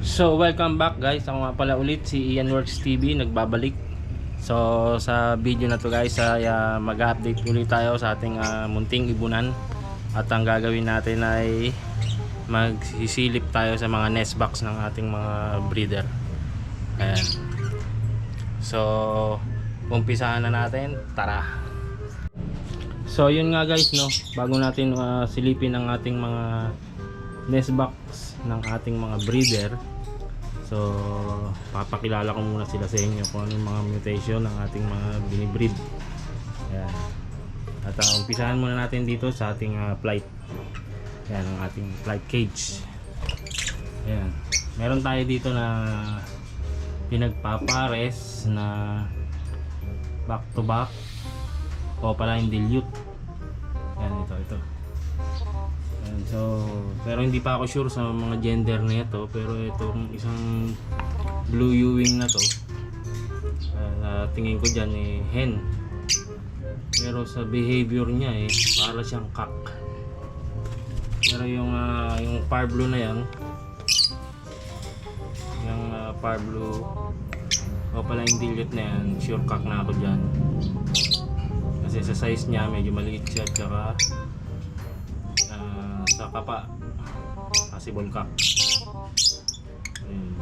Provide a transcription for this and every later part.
So, welcome back guys. Ako nga pala ulit si Ian Works TV, nagbabalik. So, sa video na to guys, ay ah, mag-update ulit tayo sa ating ah, munting ibunan. At ang gagawin natin ay magsisilip tayo sa mga nest box ng ating mga breeder. Ayan. So, umpisahan na natin. Tara! So, yun nga guys, no. Bago natin ah, silipin ang ating mga nest box ng ating mga breeder. So, papakilala ko muna sila sa inyo kung ano yung mga mutation ng ating mga binibreed. Ayan. At uh, umpisahan muna natin dito sa ating uh, flight. Ayan, ang ating flight cage. Ayan. Meron tayo dito na pinagpapares na back to back o pala yung dilute. Ayan, ito, ito. So, pero hindi pa ako sure sa mga gender na ito. Pero itong isang blue Ewing na to, ah, tingin ko dyan eh, hen. Pero sa behavior niya eh, para siyang cock. Pero yung, ah, yung far blue na yan, yung uh, far blue, o pala yung dilute na yan, sure cock na ako dyan. Kasi sa size niya, medyo maliit siya, tsaka sa kapa possible cock Ayun.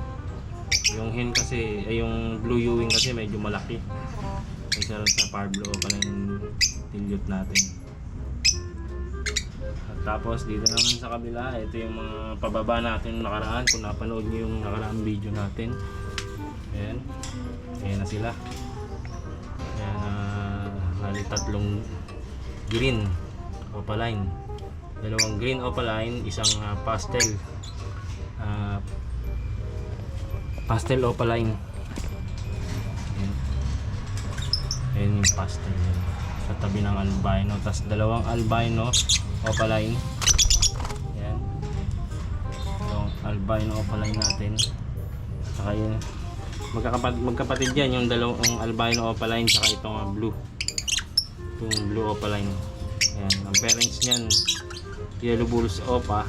yung hen kasi ay yung blue ewing kasi medyo malaki. Kaysa sa parblo o pala yung dilute natin. At tapos dito naman sa kabila ito yung mga pababa natin nakaraan. Kung napanood nyo yung nakaraang video natin. Ayan. Ayan na sila. Ayan na uh, tatlong green. Opaline dalawang green opaline, isang ah, pastel ah, pastel opaline. Ayan. Yung pastel yun. Sa tabi ng albino. Tapos dalawang albino opaline. Ayan. Dalawang albino opaline natin. Saka yun. Magkakapatid, magkapatid yan yung dalawang albino opaline saka itong ah, blue. Itong blue opaline. Ayan. Ang parents niyan yellow bulls opa.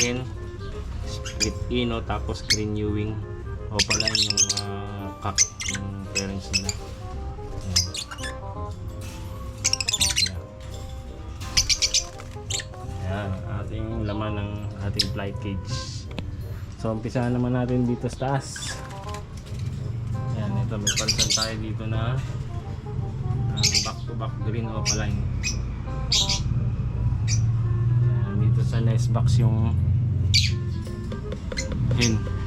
Then split ino tapos green ewing. Opa lang yung uh, cock yung parents nila. Ayan. Ating laman ng ating flight cage. So umpisahan naman natin dito sa taas. Ayan, ito may pansan tayo dito na back to back green opaline Ayan, dito sa nest box yung hen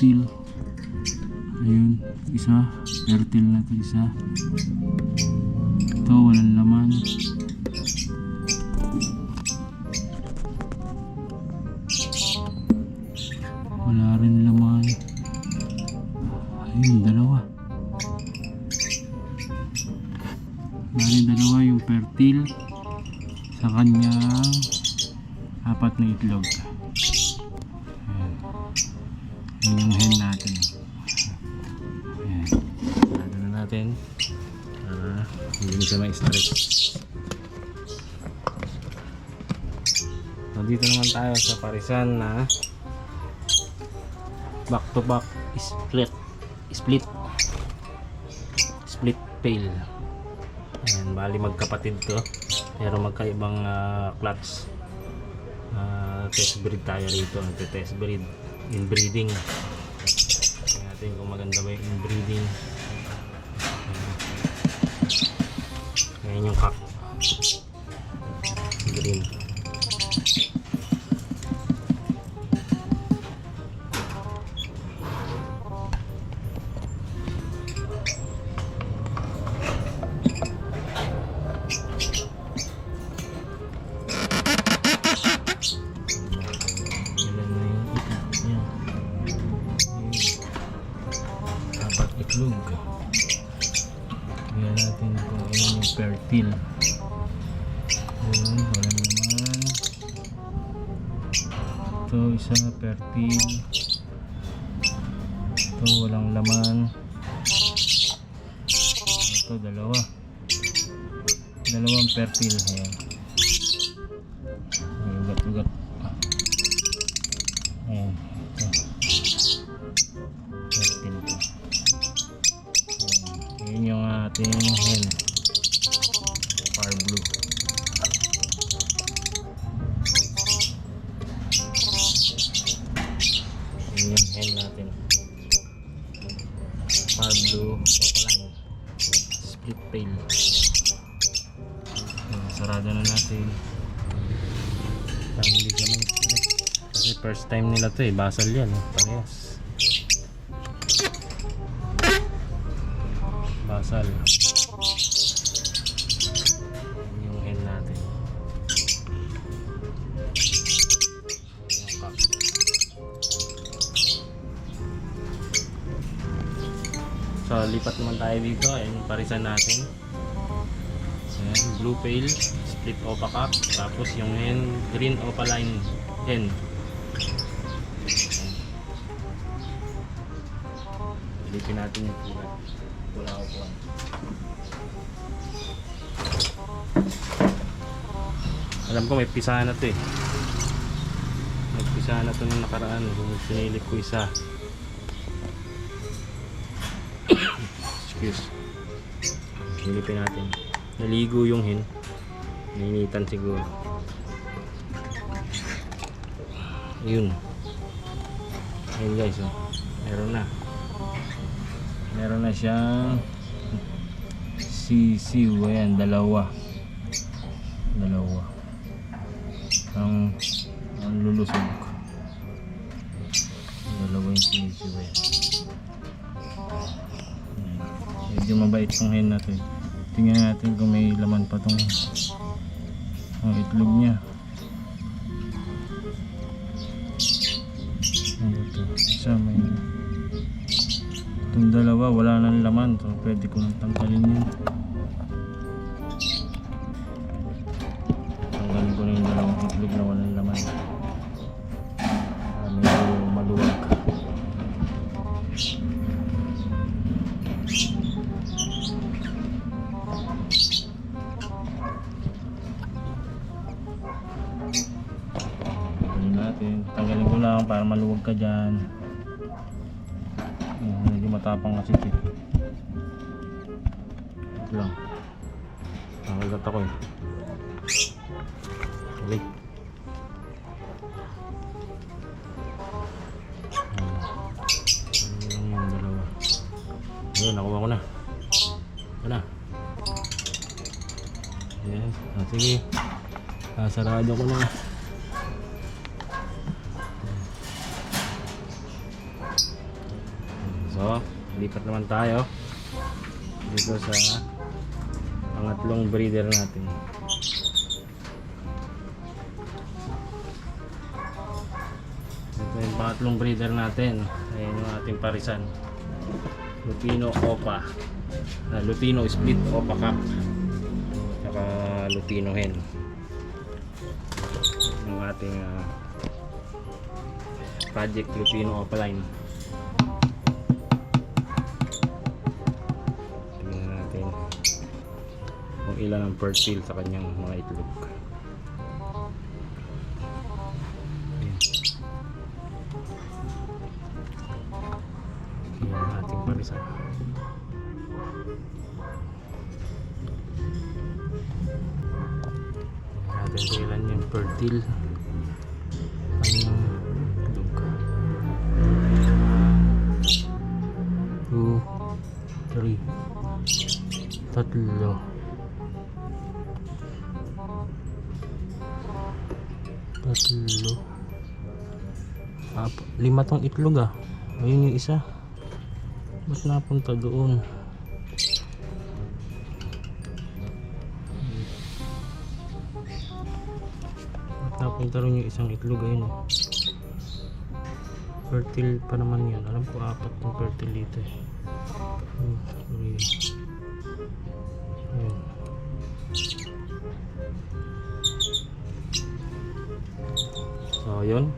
Fertile. Ayun. Isa. Fertile na ito isa. Ito walang laman. Wala rin laman. Ayun, dalawa. Bali dalawa yung fertile sa kanyang apat na itlog. Yung hen natin. Ayan. Lalo na natin. Para hindi siya ma-stress. Nandito naman tayo sa parisan na back to back split split split pail ayan bali magkapatid to pero magkaibang uh, clutch Ah, test breed tayo rito test breed inbreeding. Tingnan natin kung maganda ba yung inbreeding. Ayan. Yung cock green Ito, isa fertile. Ito, walang laman. Ito, dalawa. Dalawang fertile. Ayan. Ay, ugat-ugat. Ayan. Ito. Fertile to. Ayan. Yun yung ating hen. Far blue. Opaline. Split pail. Sarado na natin. Parang hindi naman. Kasi first time nila to eh. Basal yan. Eh. Parehas. Basal. So, lipat naman tayo dito. Ayan parisan natin. Ayan, blue pail, split opaca, tapos yung hen, green opaline hen. Silipin natin yung pula. Pula ko Alam ko may pisahan na to eh. May pisahan na to nung nakaraan. Sinilip ko isa. Excuse. Silipin natin. Naligo yung hin. Ninitan siguro. Yun. Ayun guys, oh. Meron na. Meron na siyang sisiw. Ayan, dalawa. Dalawa. Ang, ang lulusog. Dalawa yung sisiw. Ayan. Medyo mabait tong hen natin. Tingnan natin kung may laman pa tong ang itlog niya. Ano to? Isa may itong dalawa wala nang laman so pwede ko nang tanggalin yun. Natin. Tanggalin ko lang para maluwag ka dyan. Ayan, medyo matapang kasi ito. eh. Ito lang. Nakagat ako eh. Balik. Ayan. Yung dalawa. Ayun, nakuha ko na. Ito na. Yes. Ah, sige. Sasarado ko na. So, lipat naman tayo dito sa pangatlong breeder natin. Ito yung pangatlong breeder natin. Ayan yung ating parisan. Lupino Opa. Ah, Lupino Split Opa Cup. Tsaka Lupino Hen. Yung ating ah, Project Lupino Opa line. Ilan ang fertile sa kanyang mga itlog. Yan ang ating parisa. Natin kung ilan yung fertile. Tatlo. Ap lima tong itlog ah. Ayun yung isa. Ba't napunta doon? Ba't napunta rin yung isang itlog ayun oh. Fertile pa naman yun. Alam ko apat ng fertile dito eh. Hmm. So, yun.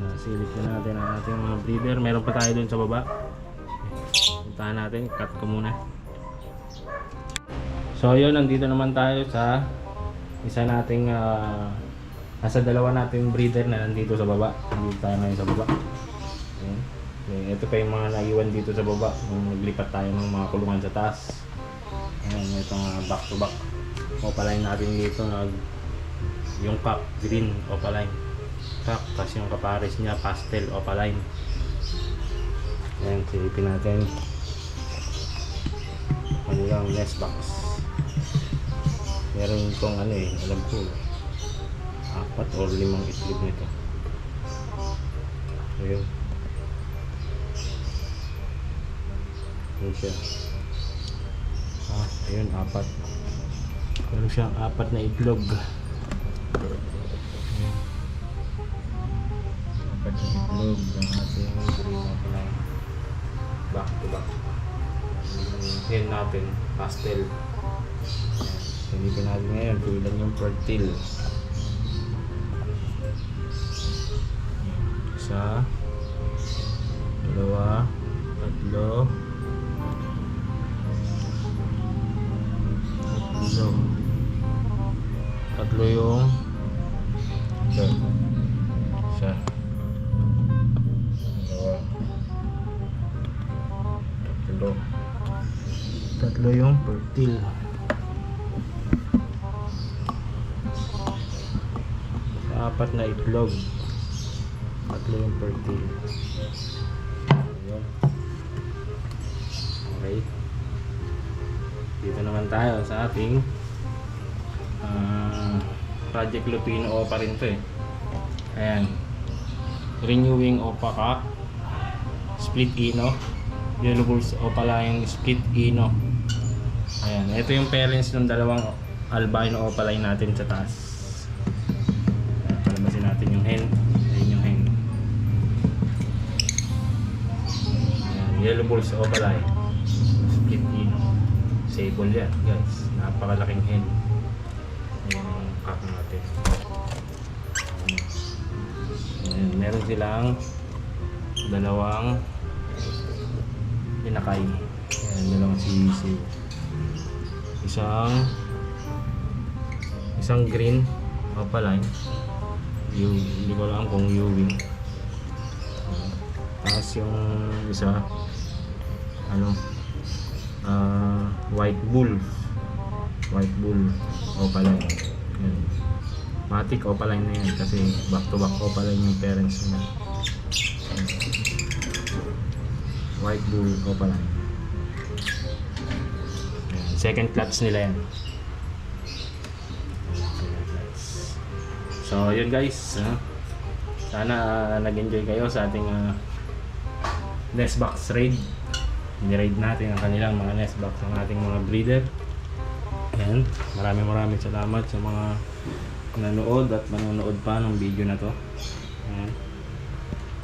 Nasilip na natin ang ating mga breeder. Meron pa tayo dun sa baba. Puntahan natin. Cut ko muna. So, yun. Nandito naman tayo sa isa nating ah, nasa dalawa nating breeder na nandito sa baba. Nandito tayo ngayon sa baba. Ayan. Eh, ito pa yung mga naiwan dito sa baba nung naglipat tayo ng mga kulungan sa taas. Ayan, ito nga back to back. Opaline natin dito nag yung cup green opaline. Cup tapos yung kapares niya pastel opaline. Ayan silipin natin. Kanilang nest box. Meron itong ano eh alam ko apat or limang itlog nito. Ayun. Ayun siya. Ah ayun apat. Meron siyang apat na itlog apat na itlog ang ating back to back. Hen natin pastel. Silipin natin ngayon kung ilan yung fertile. Isa dalawa tatlo. Tatlo. Tatlo yung yung fertile. Apat na itlog. Tatlo yung fertile. Ayun. okay. Dito naman tayo sa ating ah, Project Lupino OPA rin to eh. Ayan. Renewing OPA ka. Split ino yellow bulls OPA lang yung split ino ayan ito yung parents ng dalawang albino OPA line natin sa taas. Ayan, natin yung hen. Ayun yung hen. Ayan, yellow bulls OPA line split ino sable yan guys. Napakalaking hen. Yung cock natin. Ayan, meron silang dalawang pinakay Ayan, dalawang sisi isang isang green opaline yung hindi ko alam kung Ayan. tapos yung isa ano ah, white bull white bull opaline Ayan. matic opaline na yan kasi back to back opaline yung parents nila white bull opaline. Second clutch nila yan so yun guys ah. sana ah, nag-enjoy kayo sa ating ah, nest box raid ni-raid natin ang kanilang mga nest box ng ating mga breeder Ayan, maraming maraming salamat sa mga nanood at manonood pa ng video na to. Ayan.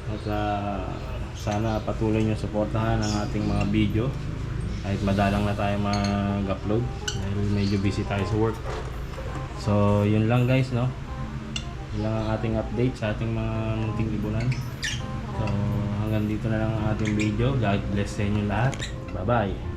At ah, sana patuloy nyo suportahan ang ating mga video kahit madalang na tayo mag-upload dahil medyo busy tayo sa work. So, yun lang guys, no? Yun lang ang ating update sa ating mga munting ibunan. So, hanggang dito na lang ang ating video. God bless sa inyo lahat. Bye-bye!